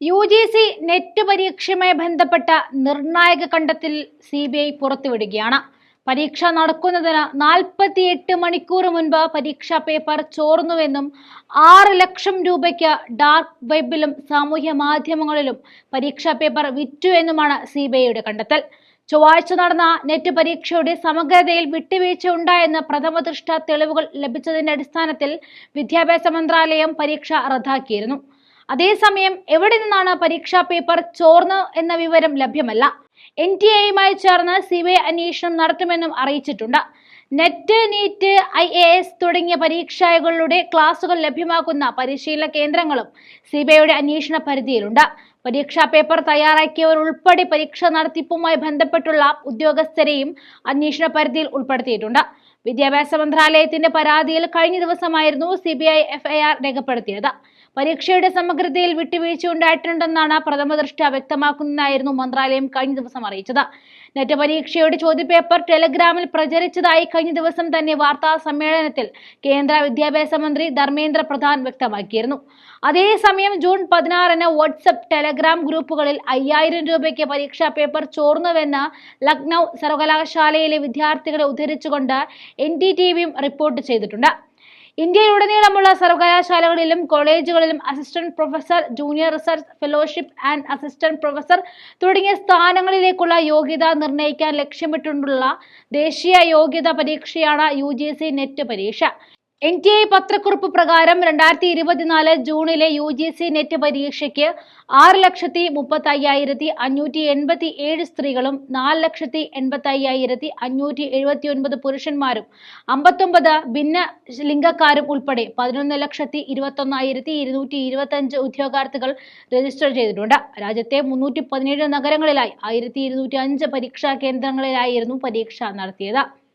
U G C net പരീക്ഷയുമായി ബന്ധപ്പെട്ട നിർണായക കണ്ടെത്തൽ സി ബി ഐ പുറത്തുവിടുകയാണ്. പരീക്ഷ നടക്കുന്നതിന് നാൽപ്പത്തിയെട്ട് മണിക്കൂർ മുൻപ് പരീക്ഷാ പേപ്പർ ചോർന്നുവെന്നും ആറ് ലക്ഷം രൂപയ്ക്ക് ഡാർക്ക് വെബിലും സാമൂഹ്യ മാധ്യമങ്ങളിലും പരീക്ഷാ പേപ്പർ വിറ്റു എന്നുമാണ് സി ബി ഐയുടെ കണ്ടെത്തൽ. ചൊവ്വാഴ്ച നടന്ന നെറ്റ് പരീക്ഷയുടെ സമഗ്രതയിൽ വിട്ടുവീഴ്ച ഉണ്ടായെന്ന് പ്രഥമദൃഷ്ട തെളിവുകൾ ലഭിച്ചതിന്റെ അടിസ്ഥാനത്തിൽ വിദ്യാഭ്യാസ മന്ത്രാലയം പരീക്ഷ റദ്ദാക്കിയിരുന്നു. അതേസമയം എവിടെ നിന്നാണ് പരീക്ഷാ പേപ്പർ ചോർന്ന് എന്ന വിവരം ലഭ്യമല്ല. എൻ ടി എയുമായി ചേർന്ന് സി ബി ഐ അന്വേഷണം നടത്തുമെന്നും അറിയിച്ചിട്ടുണ്ട്. Net NEET I A S തുടങ്ങിയ പരീക്ഷകളുടെ ക്ലാസുകൾ ലഭ്യമാക്കുന്ന പരിശീലന കേന്ദ്രങ്ങളും സി ബി ഐയുടെ അന്വേഷണ പരിധിയിലുണ്ട്. പരീക്ഷാ പേപ്പർ തയ്യാറാക്കിയവർ ഉൾപ്പെടെ പരീക്ഷ നടത്തിപ്പുമായി ബന്ധപ്പെട്ടുള്ള ഉദ്യോഗസ്ഥരെയും അന്വേഷണ പരിധിയിൽ ഉൾപ്പെടുത്തിയിട്ടുണ്ട്. വിദ്യാഭ്യാസ മന്ത്രാലയത്തിന്റെ പരാതിയിൽ കഴിഞ്ഞ ദിവസമായിരുന്നു സി ബി ഐ എഫ്ഐആർ രേഖപ്പെടുത്തിയത്. പരീക്ഷയുടെ സമഗ്രതയിൽ വിട്ടുവീഴ്ച ഉണ്ടായിട്ടുണ്ടെന്നാണ് പ്രഥമദൃഷ്ട വ്യക്തമാക്കുന്നതായിരുന്നു മന്ത്രാലയം കഴിഞ്ഞ ദിവസം അറിയിച്ചത്. നെറ്റ് പരീക്ഷയുടെ ചോദ്യപേപ്പർ ടെലഗ്രാമിൽ പ്രചരിച്ചതായി കഴിഞ്ഞ ദിവസം തന്നെ വാർത്താ സമ്മേളനത്തിൽ കേന്ദ്ര വിദ്യാഭ്യാസ മന്ത്രി ധർമ്മേന്ദ്ര പ്രധാൻ വ്യക്തമാക്കിയിരുന്നു. അതേസമയം ജൂൺ പതിനാറിന് വാട്സപ്പ് ടെലഗ്രാം ഗ്രൂപ്പുകളിൽ അയ്യായിരം രൂപയ്ക്ക് പരീക്ഷാ പേപ്പർ ചോർന്നുവെന്ന് ലക്നൗ സർവകലാശാലയിലെ വിദ്യാർത്ഥികളെ ഉദ്ധരിച്ചുകൊണ്ട് എൻ ഡി ടി വിയും റിപ്പോർട്ട് ചെയ്തിട്ടുണ്ട്. ഇന്ത്യയിലുടനീളമുള്ള സർവകലാശാലകളിലും കോളേജുകളിലും assistant professor junior research fellowship and assistant professor തുടങ്ങിയ സ്ഥാനങ്ങളിലേക്കുള്ള യോഗ്യത നിർണയിക്കാൻ ലക്ഷ്യമിട്ടുള്ള ദേശീയ യോഗ്യതാ പരീക്ഷയാണ് യു നെറ്റ് പരീക്ഷ. എൻ ടി ഐ പത്രക്കുറിപ്പ് പ്രകാരം രണ്ടായിരത്തി ഇരുപത്തിനാല് ജൂണിലെ യു ജി സി നെറ്റ് പരീക്ഷയ്ക്ക് ആറ് ലക്ഷത്തി മുപ്പത്തി അയ്യായിരത്തി അഞ്ഞൂറ്റി എൺപത്തി ഏഴ് സ്ത്രീകളും നാല് ലക്ഷത്തി എൺപത്തി അയ്യായിരത്തി അഞ്ഞൂറ്റി എഴുപത്തി ഒൻപത് പുരുഷന്മാരും അമ്പത്തൊമ്പത് ഭിന്ന ലിംഗക്കാരും ഉൾപ്പെടെ പതിനൊന്ന് ലക്ഷത്തി ഇരുപത്തൊന്നായിരത്തി ഇരുന്നൂറ്റി ഇരുപത്തി അഞ്ച് ഉദ്യോഗാർത്ഥികൾ രജിസ്റ്റർ ചെയ്തിട്ടുണ്ട്. രാജ്യത്തെ മുന്നൂറ്റി പതിനേഴ് നഗരങ്ങളിലായി ആയിരത്തി ഇരുന്നൂറ്റി അഞ്ച് പരീക്ഷാ കേന്ദ്രങ്ങളിലായിരുന്നു പരീക്ഷ നടത്തിയത്.